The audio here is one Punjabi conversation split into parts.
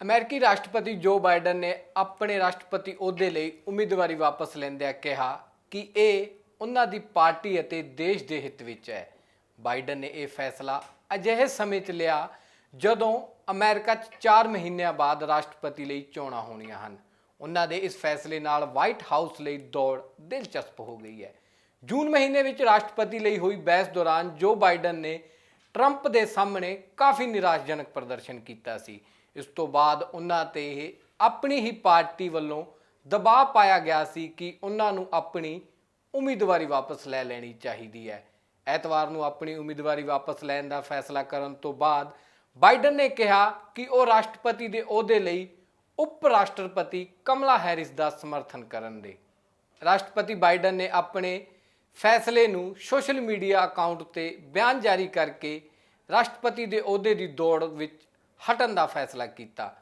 ਅਮਰੀਕੀ ਰਾਸ਼ਟਰਪਤੀ ਜੋ ਬਾਈਡਨ ਨੇ ਆਪਣੇ ਰਾਸ਼ਟਰਪਤੀ ਅਹੁਦੇ ਲਈ ਉਮੀਦਵਾਰੀ ਵਾਪਸ ਲੈਂਦਿਆਂ ਕਿਹਾ ਕਿ ਇਹ ਉਹਨਾਂ ਦੀ ਪਾਰਟੀ ਅਤੇ ਦੇਸ਼ ਦੇ ਹਿੱਤ ਵਿੱਚ ਹੈ। ਬਾਈਡਨ ਨੇ ਇਹ ਫੈਸਲਾ ਅਜਿਹੇ ਸਮੇਂ 'ਚ ਲਿਆ ਜਦੋਂ ਅਮਰੀਕਾ 'ਚ 4 ਮਹੀਨਿਆਂ ਬਾਅਦ ਰਾਸ਼ਟਰਪਤੀ ਲਈ ਚੋਣਾਂ ਹੋਣੀਆਂ ਹਨ। ਉਹਨਾਂ ਦੇ ਇਸ ਫੈਸਲੇ ਨਾਲ ਵਾਈਟ ਹਾਊਸ ਲਈ ਦੌੜ ਦਿਲਚਸਪ ਹੋ ਗਈ ਹੈ। ਜੂਨ ਮਹੀਨੇ ਵਿੱਚ ਰਾਸ਼ਟਰਪਤੀ ਲਈ ਹੋਈ ਬਹਿਸ ਦੌਰਾਨ ਜੋ ਬਾਈਡਨ ਨੇ ਟਰੰਪ ਦੇ ਸਾਹਮਣੇ ਕਾਫੀ ਨਿਰਾਸ਼ਜਨਕ ਪ੍ਰਦਰਸ਼ਨ ਕੀਤਾ ਸੀ। ਇਸ ਤੋਂ ਬਾਅਦ ਉਹਨਾਂ ਤੇ ਇਹ ਆਪਣੀ ਹੀ ਪਾਰਟੀ ਵੱਲੋਂ ਦਬਾਅ ਪਾਇਆ ਗਿਆ ਸੀ ਕਿ ਉਹਨਾਂ ਨੂੰ ਆਪਣੀ ਉਮੀਦਵਾਰੀ ਵਾਪਸ ਲੈ ਲੈਣੀ ਚਾਹੀਦੀ ਹੈ। ਐਤਵਾਰ ਨੂੰ ਆਪਣੀ ਉਮੀਦਵਾਰੀ ਵਾਪਸ ਲੈਣ ਦਾ ਫੈਸਲਾ ਕਰਨ ਤੋਂ ਬਾਅਦ ਬਾਈਡਨ ਨੇ ਕਿਹਾ ਕਿ ਉਹ ਰਾਸ਼ਟਰਪਤੀ ਦੇ ਅਹੁਦੇ ਲਈ ਉਪ ਰਾਸ਼ਟਰਪਤੀ ਕਮਲਾ ਹੈਰਿਸ ਦਾ ਸਮਰਥਨ ਕਰਨ ਦੇ। ਰਾਸ਼ਟਰਪਤੀ ਬਾਈਡਨ ਨੇ ਆਪਣੇ ਫੈਸਲੇ ਨੂੰ ਸੋਸ਼ਲ ਮੀਡੀਆ ਅਕਾਊਂਟ ਤੇ ਬਿਆਨ ਜਾਰੀ ਕਰਕੇ ਰਾਸ਼ਟਰਪਤੀ ਦੇ ਅਹੁਦੇ ਦੀ ਦੌੜ ਵਿੱਚ ਹਟਣ ਦਾ ਫੈਸਲਾ ਕੀਤਾ।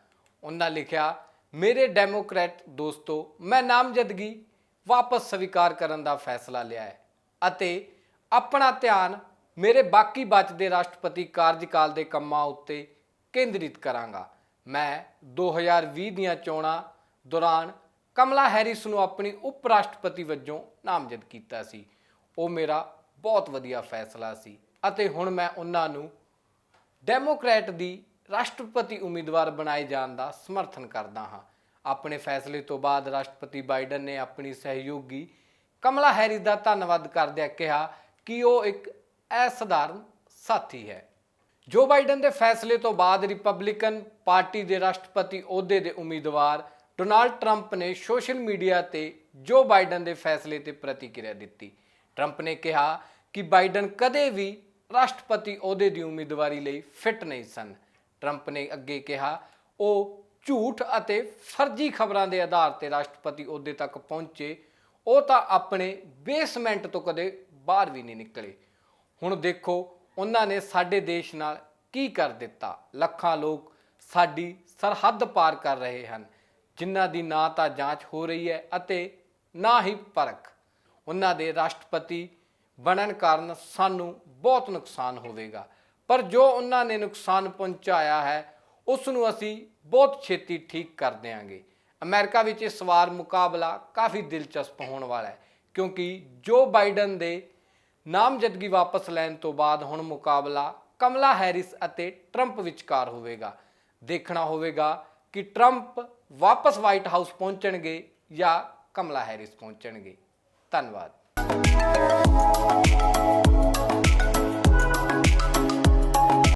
ਉਹਨਾਂ ਲਿਖਿਆ, ਮੇਰੇ ਡੈਮੋਕ੍ਰੈਟ ਦੋਸਤੋ, ਮੈਂ ਨਾਮਜ਼ਦਗੀ ਵਾਪਸ ਸਵੀਕਾਰ ਕਰਨ ਦਾ ਫੈਸਲਾ ਲਿਆ ਹੈ ਅਤੇ ਆਪਣਾ ਧਿਆਨ ਮੇਰੇ ਬਾਕੀ ਬਚਦੇ ਰਾਸ਼ਟਰਪਤੀ ਕਾਰਜਕਾਲ ਦੇ ਕੰਮਾਂ ਉੱਤੇ ਕੇਂਦਰਿਤ ਕਰਾਂਗਾ। ਮੈਂ 2020 ਦੀਆਂ ਚੋਣਾਂ ਦੌਰਾਨ ਕਮਲਾ ਹੈਰਿਸ ਨੂੰ ਆਪਣੀ ਉਪ ਰਾਸ਼ਟਰਪਤੀ ਵਜੋਂ ਨਾਮਜ਼ਦ ਕੀਤਾ ਸੀ। ਉਹ ਮੇਰਾ ਬਹੁਤ ਵਧੀਆ ਫੈਸਲਾ ਸੀ ਅਤੇ ਹੁਣ ਮੈਂ ਉਹਨਾਂ ਨੂੰ ਡੈਮੋਕ੍ਰੈਟ ਦੀ ਰਾਸ਼ਟਰਪਤੀ ਉਮੀਦਵਾਰ ਬਣਾਏ ਜਾਣ ਦਾ ਸਮਰਥਨ ਕਰਦਾ ਹਾਂ। ਆਪਣੇ ਫੈਸਲੇ ਤੋਂ ਬਾਅਦ ਰਾਸ਼ਟਰਪਤੀ ਬਾਈਡਨ ਨੇ ਆਪਣੀ ਸਹਿਯੋਗੀ ਕਮਲਾ ਹੈਰਿਸ ਦਾ ਧੰਨਵਾਦ ਕਰਦਿਆਂ ਕਿਹਾ ਕਿ ਉਹ ਇੱਕ ਅਸਧਾਰਨ ਸਾਥੀ ਹੈ। ਜੋ ਬਾਈਡਨ ਦੇ ਫੈਸਲੇ ਤੋਂ ਬਾਅਦ ਰਿਪਬਲਿਕਨ ਪਾਰਟੀ ਦੇ ਰਾਸ਼ਟਰਪਤੀ ਅਹੁਦੇ ਦੇ ਉਮੀਦਵਾਰ ਡੋਨਾਲਡ ਟਰੰਪ ਨੇ ਸੋਸ਼ਲ ਮੀਡੀਆ ਤੇ ਜੋ ਬਾਈਡਨ ਦੇ ਫੈਸਲੇ ਤੇ ਪ੍ਰਤੀਕਿਰਿਆ ਦਿੱਤੀ। ਟਰੰਪ ਨੇ ਕਿਹਾ ਕਿ ਬਾਈਡਨ ਕਦੇ ਵੀ ਰਾਸ਼ਟਰਪਤੀ ਅਹੁਦੇ ਦੀ ਉਮੀਦਵਾਰੀ ਲਈ ਫਿੱਟ ਨਹੀਂ ਸਨ। ਟਰੰਪ ਨੇ ਅੱਗੇ ਕਿਹਾ, ਉਹ ਝੂਠ ਅਤੇ ਫਰਜ਼ੀ ਖਬਰਾਂ ਦੇ ਆਧਾਰ ਤੇ ਰਾਸ਼ਟਰਪਤੀ ਅਹੁਦੇ ਤੱਕ ਪਹੁੰਚੇ। ਉਹ ਤਾਂ ਆਪਣੇ ਬੇਸਮੈਂਟ ਤੋਂ ਕਦੇ ਬਾਹਰ ਵੀ ਨਹੀਂ ਨਿਕਲੇ। ਹੁਣ ਦੇਖੋ, ਉਹਨਾਂ ਨੇ ਸਾਡੇ ਦੇਸ਼ ਨਾਲ ਕੀ ਕਰ ਦਿੱਤਾ? ਲੱਖਾਂ ਲੋਕ ਸਾਡੀ ਸਰਹੱਦ ਪਾਰ ਕਰ ਰਹੇ ਹਨ। ਜਿਨ੍ਹਾਂ ਦੀ ਨਾ ਤਾਂ ਜਾਂਚ ਹੋ ਰਹੀ ਹੈ ਅਤੇ ਨਾ ਹੀ ਪਰਖ। ਉਹਨਾਂ ਦੇ ਰਾਸ਼ਟਰਪਤੀ ਬਣਨ ਕਾਰਨ ਸਾਨੂੰ ਬਹੁਤ ਨੁਕਸਾਨ ਹੋਵੇਗਾ। ਪਰ ਜੋ ਉਹਨਾਂ ਨੇ ਨੁਕਸਾਨ ਪਹੁੰਚਾਇਆ ਹੈ ਉਸ ਨੂੰ ਅਸੀਂ ਬਹੁਤ ਛੇਤੀ ਠੀਕ ਕਰ ਦੇਵਾਂਗੇ ਅਮਰੀਕਾ ਵਿੱਚ ਇਸ ਵਾਰ ਮੁਕਾਬਲਾ ਕਾਫੀ ਦਿਲਚਸਪ ਹੋਣ ਵਾਲਾ ਹੈ, ਕਿਉਂਕਿ ਜੋ ਬਾਈਡਨ ਦੇ ਨਾਮਜ਼ਦਗੀ ਵਾਪਸ ਲੈਣ ਤੋਂ ਬਾਅਦ ਹੁਣ ਮੁਕਾਬਲਾ ਕਮਲਾ ਹੈਰਿਸ ਅਤੇ ਟਰੰਪ ਵਿਚਕਾਰ ਹੋਵੇਗਾ। ਦੇਖਣਾ ਹੋਵੇਗਾ ਕਿ ਟਰੰਪ ਵਾਪਸ ਵਾਈਟ ਹਾਊਸ ਪਹੁੰਚਣਗੇ ਜਾਂ ਕਮਲਾ ਹੈਰਿਸ ਪਹੁੰਚਣਗੇ। ਧੰਨਵਾਦ।